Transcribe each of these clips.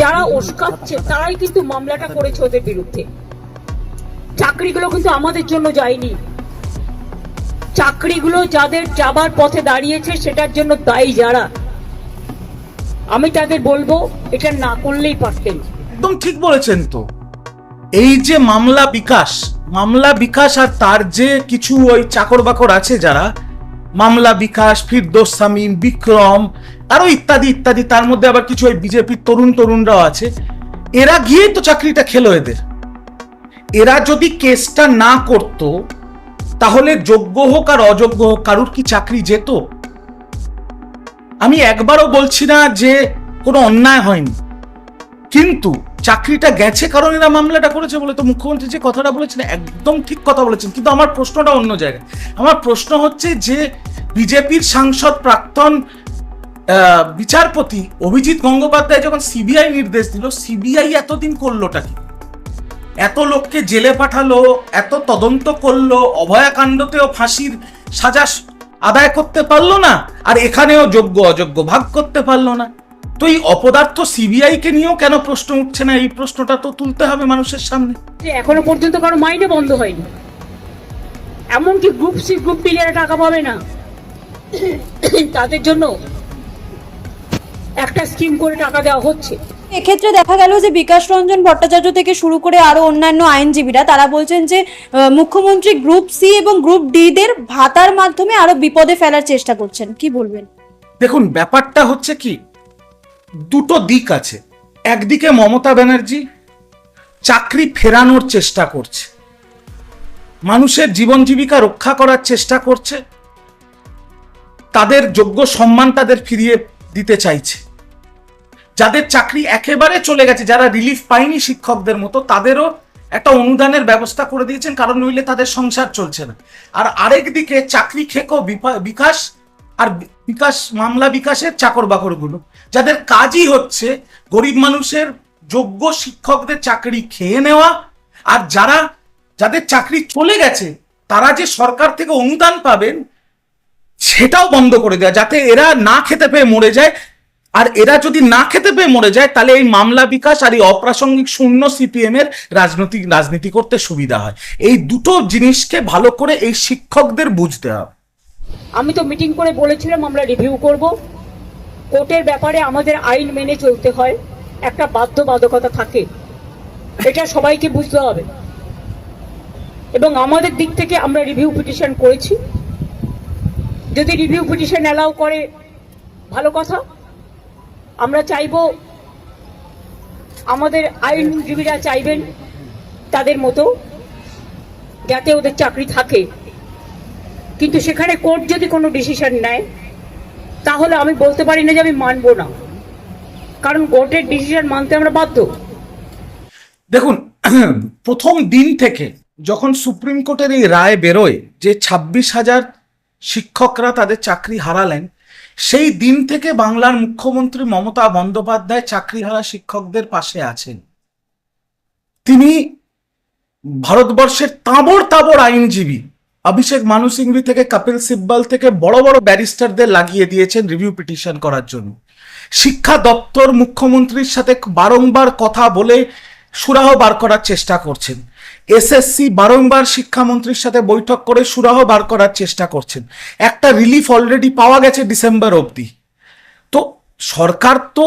যারা উস্কাচ্ছে তারাই কিন্তু মামলাটা করেছে ওদের বিরুদ্ধে। চাকরিগুলো কিন্তু আমাদের জন্য যায়নি। চাকরিগুলো যাদের যাবার পথে দাঁড়িয়েছে, সেটার জন্য দায়ী যারা, আমি তাদের বলব, এটা না করলেই পারতেন। একদম ঠিক বলেছেন তো। এই যে মামলা বিকাশ মামলা বিকাশ আর তার যে কিছু ওই চাকর বাকর আছে যারা মামলা বিকাশ, ফিরদোস সামিম বিক্রম, আরও ইত্যাদি ইত্যাদি। তার মধ্যে আবার কিছু ওই বিজেপির তরুণ তরুণরাও আছে। এরা গিয়েই তো চাকরিটা খেলো এদের। এরা যদি কেসটা না করত, তাহলে যোগ্য হোক আর অযোগ্য হোক, কারুর কি চাকরি যেত? আমি একবারও বলছি না যে কোনো অন্যায় হয়নি। কিন্তু চাকরিটা গেছে কারণ এরা মামলাটা করেছে বলে তো মুখ্যমন্ত্রী যে কথাটা বলেছেন, একদম ঠিক কথা বলেছেন। কিন্তু আমার প্রশ্নটা অন্য জায়গায়। আমার প্রশ্ন হচ্ছে যে বিজেপির সাংসদ প্রাক্তন বিচারপতি অভিজিৎ গঙ্গোপাধ্যায় যখন সিবিআই নির্দেশ দিল, সিবিআই এতদিন করলোটা কি? এত লোককে জেলে পাঠালো, এত তদন্ত করল, অভয়াকাণ্ডতেও ফাঁসির সাজা আদায় করতে পারল না, আর এখানেও যোগ্য অযোগ্য ভাগ করতে পারল না। তো এই অপদার্থ সিবিআই কে নিয়েও কেন প্রশ্ন উঠছে না? এই প্রশ্নটা তো তুলতে হবে মানুষের সামনে। যে এখনও পর্যন্ত কারও মাইনে বন্ধ হয়নি। এমনকি গ্রুপ সি গ্রুপ বি যারা টাকা পাবে না। তাদের জন্য একটা স্কিম করে টাকা দেওয়া হচ্ছে। এক্ষেত্রে দেখা গেল যে বিকাশ রঞ্জন ভট্টাচার্য থেকে শুরু করে আরও অন্যান্য আইনজীবীরা তারা বলছেন যে মুখ্যমন্ত্রী গ্রুপ সি এবং গ্রুপ ডি দের ভাতার মাধ্যমে আরও বিপদে ফেলার চেষ্টা করছেন। কি বলবেন? দেখুন ব্যাপারটা হচ্ছে কি দুটো দিক আছে। একদিকে মমতা ব্যানার্জি চাকরি ফেরানোর চেষ্টা করছে। মানুষের জীবন জীবিকা রক্ষা করার চেষ্টা করছে। তাদের যোগ্য সম্মান তাদের ফিরিয়ে দিতে চাইছে। যাদের চাকরি একেবারে চলে গেছে, যারা রিলিফ পায়নি শিক্ষকদের মতো, তাদেরও একটা অনুদানের ব্যবস্থা করে দিয়েছেন, কারণ নইলে তাদের সংসার চলছে না। আর আরেক দিকে চাকরি খেকো বিকাশ আর বিকাশ, মামলা বিকাশের চাকর বাকরগুলো যাদের কাজই হচ্ছে গরিব মানুষের যোগ্য শিক্ষকদের চাকরি খেয়ে নেওয়া, আর যারা, যাদের চাকরি চলে গেছে, তারা যে সরকার থেকে অনুদান পাবেন, সেটাও বন্ধ করে দেওয়া, যাতে এরা না খেতে পেয়ে মরে যায়। আর এরা যদি না খেতে পেয়ে মরে যায়, তাহলে এই মামলা বিকাশ আর এই অপ্রাসঙ্গিক শূন্য সিপিএম এর রাজনৈতিক, রাজনীতি করতে সুবিধা হয়। এই দুটো জিনিসকে ভালো করে এই শিক্ষকদের বুঝতে হবে। আমি তো মিটিং করে বলেছিলাম, আমরা রিভিউ করব। কোর্টের ব্যাপারে আমাদের আইন মেনে চলতে হয়। একটা বাধ্যবাধকতা থাকে। এটা সবাইকে বুঝতে হবে। এবং আমাদের দিক থেকে আমরা রিভিউ পিটিশন করেছি। যদি রিভিউ পিটিশন অ্যালাউ করে, ভালো কথা। আমরা চাইব আমাদের আইনজীবীরা চাইবেন তাদের মতো, যাতে ওদের চাকরি থাকে। কিন্তু সেখানে কোর্ট যদি কোনো ডিসিশন নেয়, তাহলে আমি বলতে পারি না যে আমি মানব না। কারণ কোর্টের ডিসিশন মানতে আমরা বাধ্য। দেখুন, প্রথম দিন থেকে যখন সুপ্রিম কোর্টের এই রায় বেরোয় যে ছাব্বিশ হাজার শিক্ষকরা তাদের চাকরি হারালেন, সেই দিন থেকে বাংলার মুখ্যমন্ত্রী মমতা বন্দ্যোপাধ্যায় চাকরি হারা শিক্ষকদের পাশে আছেন। তিনি ভারতবর্ষের তাবড় তাবড় আইনজীবী। অভিষেক মানু সিংভি থেকে কপিল সিব্বাল থেকে বড় বড় ব্যারিস্টারদের লাগিয়ে দিয়েছেন রিভিউ পিটিশন করার জন্য। শিক্ষা দপ্তর মুখ্যমন্ত্রীর সাথে বারংবার কথা বলে সুরাহ বার করার চেষ্টা করছেন। এসএসসি বারংবার শিক্ষামন্ত্রীর সাথে বৈঠক করে সুরাহ বার করার চেষ্টা করছেন। একটা রিলিফ অলরেডি পাওয়া গেছে ডিসেম্বর অবধি। তো সরকার তো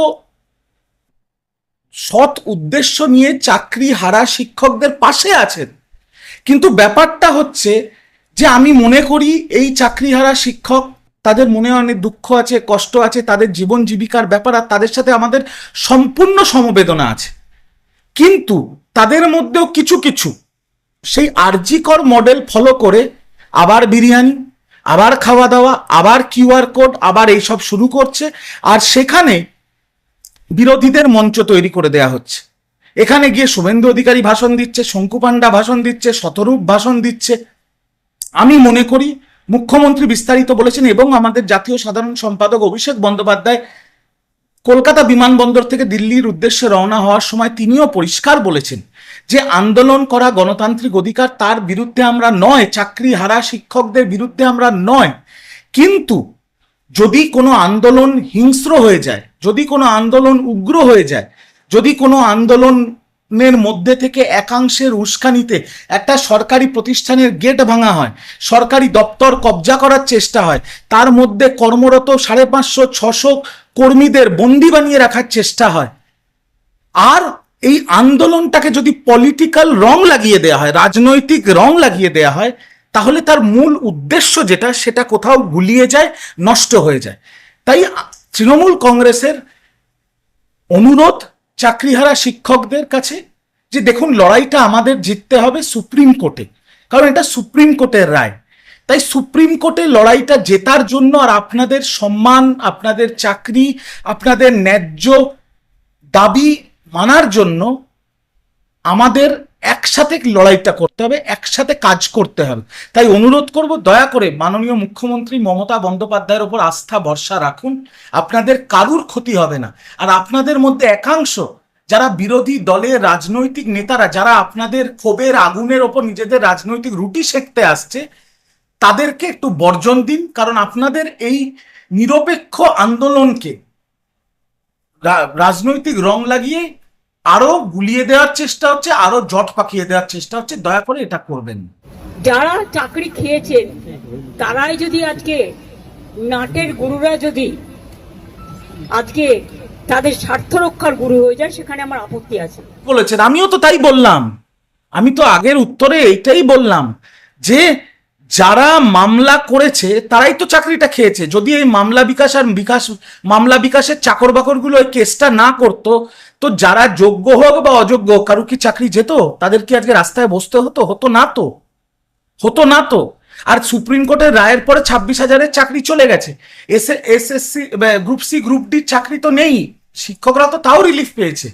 সৎ উদ্দেশ্য নিয়ে চাকরি হারা শিক্ষকদের পাশে আছেন। কিন্তু ব্যাপারটা হচ্ছে যে আমি মনে করি এই চাকরিহারা শিক্ষক, তাদের মনে অনেক দুঃখ আছে, কষ্ট আছে, তাদের জীবন জীবিকার ব্যাপার আর তাদের সাথে আমাদের সম্পূর্ণ সমবেদনা আছে। কিন্তু তাদের মধ্যেও কিছু কিছু, সেই আরজিকর মডেল ফলো করে আবার বিরিয়ানি, আবার খাওয়া দাওয়া আবার কিউআর কোড আবার এইসব শুরু করছে আর সেখানে বিরোধীদের মঞ্চ তৈরি করে দেয়া হচ্ছে। এখানে গিয়ে শুভেন্দু অধিকারী ভাষণ দিচ্ছে, শঙ্কু পাণ্ডা ভাষণ দিচ্ছে, শতরূপ ভাষণ দিচ্ছে। আমি মনে করি মুখ্যমন্ত্রী বিস্তারিত বলেছেন এবং আমাদের জাতীয় সাধারণ সম্পাদক অভিষেক বন্দ্যোপাধ্যায় কলকাতা বিমানবন্দর থেকে দিল্লির উদ্দেশ্যে রওনা হওয়ার সময় তিনিও পরিষ্কার বলেছেন যে আন্দোলন করা গণতান্ত্রিক অধিকার তার বিরুদ্ধে আমরা নয় চাকরি হারা শিক্ষকদের বিরুদ্ধে আমরা নয়। কিন্তু যদি কোনো আন্দোলন হিংস্র হয়ে যায়, যদি কোনো আন্দোলন উগ্র হয়ে যায়, যদি কোনো আন্দোলনের মধ্যে থেকে একাংশের উস্কানিতে একটা সরকারি প্রতিষ্ঠানের গেট ভাঙা হয়। সরকারি দপ্তর কবজা করার চেষ্টা হয়। তার মধ্যে কর্মরত সাড়ে পাঁচশো, ছশো কর্মীদের বন্দি বানিয়ে রাখার চেষ্টা হয়। আর এই আন্দোলনটাকে যদি পলিটিক্যাল রং লাগিয়ে দেওয়া হয়, রাজনৈতিক রং লাগিয়ে দেওয়া হয়, তাহলে তার মূল উদ্দেশ্য যেটা, সেটা কোথাও গুলিয়ে যায়, নষ্ট হয়ে যায়। তাই তৃণমূল কংগ্রেসের অনুরোধ চাকরিহারা শিক্ষকদের কাছে যে দেখুন লড়াইটা আমাদের জিততে হবে সুপ্রিম কোর্টে, কারণ এটা সুপ্রিম কোর্টের রায়। তাই সুপ্রিম কোর্টে লড়াইটা জেতার জন্য আর আপনাদের সম্মান, আপনাদের চাকরি, আপনাদের ন্যায্য দাবি মানার জন্য আমাদের একসাথে লড়াইটা করতে হবে, একসাথে কাজ করতে হবে। তাই অনুরোধ করব, দয়া করে মাননীয় মুখ্যমন্ত্রী মমতা বন্দ্যোপাধ্যায়ের ওপর আস্থা, ভরসা রাখুন। আপনাদের কারুর ক্ষতি হবে না। আর আপনাদের মধ্যে একাংশ, যারা বিরোধী দলের রাজনৈতিক নেতারা, যারা আপনাদের ক্ষোভের আগুনের ওপর নিজেদের রাজনৈতিক রুটি সেঁকতে আসছে, তাদেরকে একটু বর্জন দিন। কারণ আপনাদের এই নিরপেক্ষ আন্দোলনকে রাজনৈতিক রং লাগিয়ে আরও গুলিয়ে দেওয়ার চেষ্টা হচ্ছে আরও জট পাকিয়ে দেওয়ার চেষ্টা হচ্ছে দয়া করে এটা করবেন। যারা চাকরি খেয়েছেন তারাই যদি আজকে নাটের গুরুরা যদি আজকে তাদের স্বার্থ রক্ষার গুরু হয়ে যায় সেখানে আমার আপত্তি আছে। বলেছেন আমিও তো তাই বললাম। আমি তো আগের উত্তরে এইটাই বললাম যে যারা মামলা করেছে তারাই তো চাকরিটা খেয়েছে। যদি এই মামলা বিকাশ আর বিকাশ মামলা বিকাশের চাকর বাকরগুলো এই কেসটা না করতো তো যারা যোগ্য হোক বা অযোগ্য কারও কি চাকরি যেত? তাদের কি আজকে রাস্তায় বসতে হতো? হতো না তো। হতো না তো। আর সুপ্রিম কোর্টের রায়ের পরে ছাব্বিশ হাজারের চাকরি চলে গেছে। S S SSC group C, group D চাকরি তো নেই। শিক্ষকরা তো তাও রিলিফ পেয়েছে।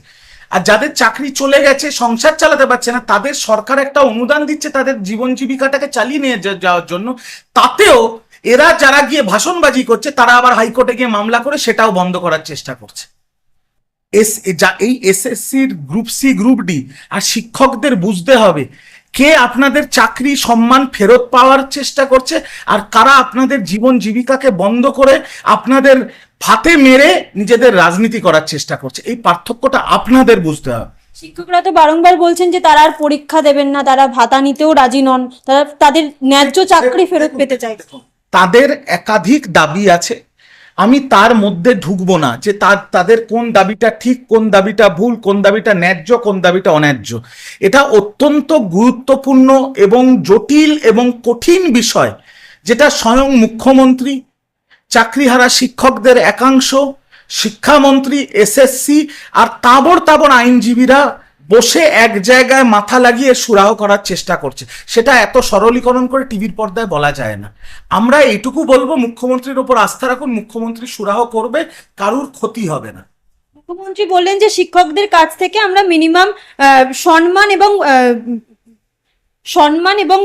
আর যাদের চাকরি চলে গেছে, সংসার চালাতে পারছে না, তাদের সরকার একটা অনুদান দিচ্ছে তাদের জীবন জীবিকাটাকে চালিয়ে নিয়ে যাওয়ার জন্য। তাতেও এরা যারা গিয়ে ভাষণবাজি করছে, তারা আবার হাইকোর্টে গিয়ে মামলা করে সেটাও বন্ধ করার চেষ্টা করছে। এস যা এই এসএসসির গ্রুপ সি গ্রুপ ডি আর শিক্ষকদের বুঝতে হবে কে আপনাদের চাকরি সম্মান ফেরত পাওয়ার চেষ্টা করছে আর কারা আপনাদের জীবন জীবিকাকে বন্ধ করে আপনাদের ভাতে মেরে নিজেদের রাজনীতি করার চেষ্টা করছে। এই পার্থক্যটা আপনাদের বুঝতে হবে। শিক্ষকরা তো বারংবার বলছেন যে তারা আর পরীক্ষা দেবেন না তারা ভাতা নিতেও রাজি নন তারা তাদের ন্যায্য চাকরি ফেরত পেতে চায় তাদের একাধিক দাবি আছে আমি তার মধ্যে ঢুকবো না যে তার, তাদের কোন দাবিটা ঠিক, কোন দাবিটা ভুল, কোন দাবিটা ন্যায্য, কোন দাবিটা অন্যায্য। এটা অত্যন্ত গুরুত্বপূর্ণ এবং জটিল এবং কঠিন বিষয় যেটা স্বয়ং মুখ্যমন্ত্রী, চাকরিহারা শিক্ষকদের একাংশ, শিক্ষামন্ত্রী, এসএসসি আর তাবর তাবর আইনজীবীরা বসে এক জায়গায় মাথা লাগিয়ে সুরাহ করার চেষ্টা করছে। সেটা এত সরলীকরণ করে টিভির পর্দায় বলা যায় না। আমরা এইটুকু বলব মুখ্যমন্ত্রীর ওপর আস্থা রাখুন মুখ্যমন্ত্রী সুরাহ করবে কারুর ক্ষতি হবে না। মুখ্যমন্ত্রী বললেন যে শিক্ষকদের কাছ থেকে আমরা মিনিমাম সম্মান এবং সম্মান এবং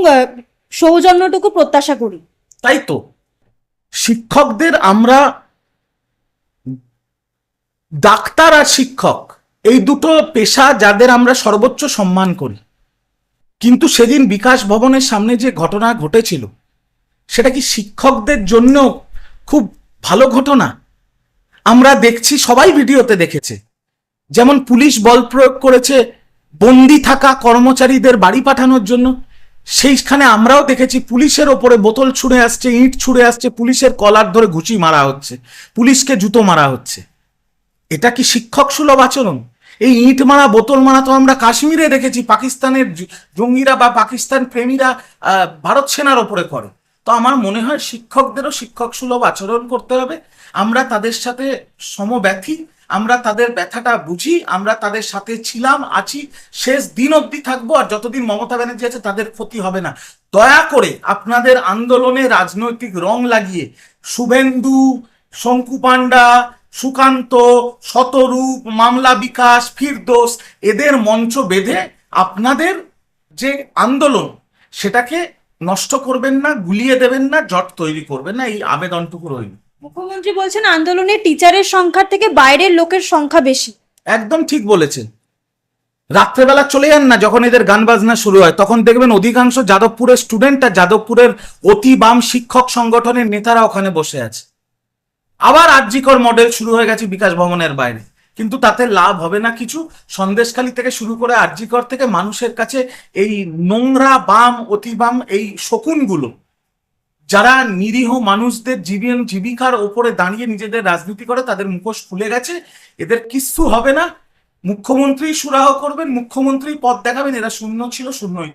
সৌজন্যটুকু প্রত্যাশা করি। তাই তো। শিক্ষকদের আমরা ডাক্তার আর শিক্ষক এই দুটো পেশা যাদের আমরা সর্বোচ্চ সম্মান করি। কিন্তু সেদিন বিকাশ ভবনের সামনে যে ঘটনা ঘটেছিল, সেটা কি শিক্ষকদের জন্য খুব ভালো ঘটনা? আমরা দেখছি, সবাই ভিডিওতে দেখেছে। যেমন পুলিশ বল প্রয়োগ করেছে বন্দি থাকা কর্মচারীদের বাড়ি পাঠানোর জন্য। সেইখানে আমরাও দেখেছি পুলিশের ওপরে বোতল ছুঁড়ে আসছে, ইট ছুঁড়ে আসছে, পুলিশের কলার ধরে ঘুচি মারা হচ্ছে, পুলিশকে জুতো মারা হচ্ছে। এটা কি শিক্ষক সুলভ আচরণ? এই ইট মারা বোতল মারা তো আমরা কাশ্মীরে দেখেছি। পাকিস্তানের জঙ্গিরা বা পাকিস্তান প্রেমীরা ভারত সেনার ওপরে করে। তো আমার মনে হয় শিক্ষকদেরও শিক্ষক সুলভ আচরণ করতে হবে। আমরা তাদের সাথে সমব্যথী, আমরা তাদের ব্যথাটা বুঝি, আমরা তাদের সাথে ছিলাম, আছি, শেষ দিন অবধি থাকব, আর যতদিন মমতা ব্যানার্জি আছে তাদের ক্ষতি হবে না। দয়া করে আপনাদের আন্দোলনে রাজনৈতিক রং লাগিয়ে, শুভেন্দু, শঙ্কু পান্ডা সুকান্ত শতরূপ মামলা বিকাশ ফিরদোষ এদের মঞ্চ বেঁধে আপনাদের যে আন্দোলন সেটাকে নষ্ট করবেন না গুলিয়ে দেবেন না জট তৈরি করবেন না এই আবেদনটুকু রইল। মুখ্যমন্ত্রী বলছেন আন্দোলনে টিচারের সংখ্যার থেকে বাইরের লোকের সংখ্যা বেশি। একদম ঠিক বলেছেন। রাত্রেবেলা চলে যান না যখন এদের গান বাজনা শুরু হয় তখন দেখবেন অধিকাংশ যাদবপুরের স্টুডেন্ট আর যাদবপুরের অতি বাম শিক্ষক সংগঠনের নেতারা ওখানে বসে আছে। আবার আরজিকর মডেল শুরু হয়ে গেছে বিকাশ ভবনের বাইরে। কিন্তু তাতে লাভ হবে না কিছু। সন্দেশখালী থেকে শুরু করে আরজিকর থেকে মানুষের কাছে এই নোংরা বাম অতি বাম এই শকুনগুলো, যারা নিরীহ মানুষদের জীবন, জীবিকার ওপরে দাঁড়িয়ে নিজেদের রাজনীতি করে, তাদের মুখোশ খুলে গেছে। এদের কিচ্ছু হবে না। মুখ্যমন্ত্রী সুরাহ করবেন, মুখ্যমন্ত্রী পদ দেখাবেন, এরা শূন্য ছিল, শূন্যই।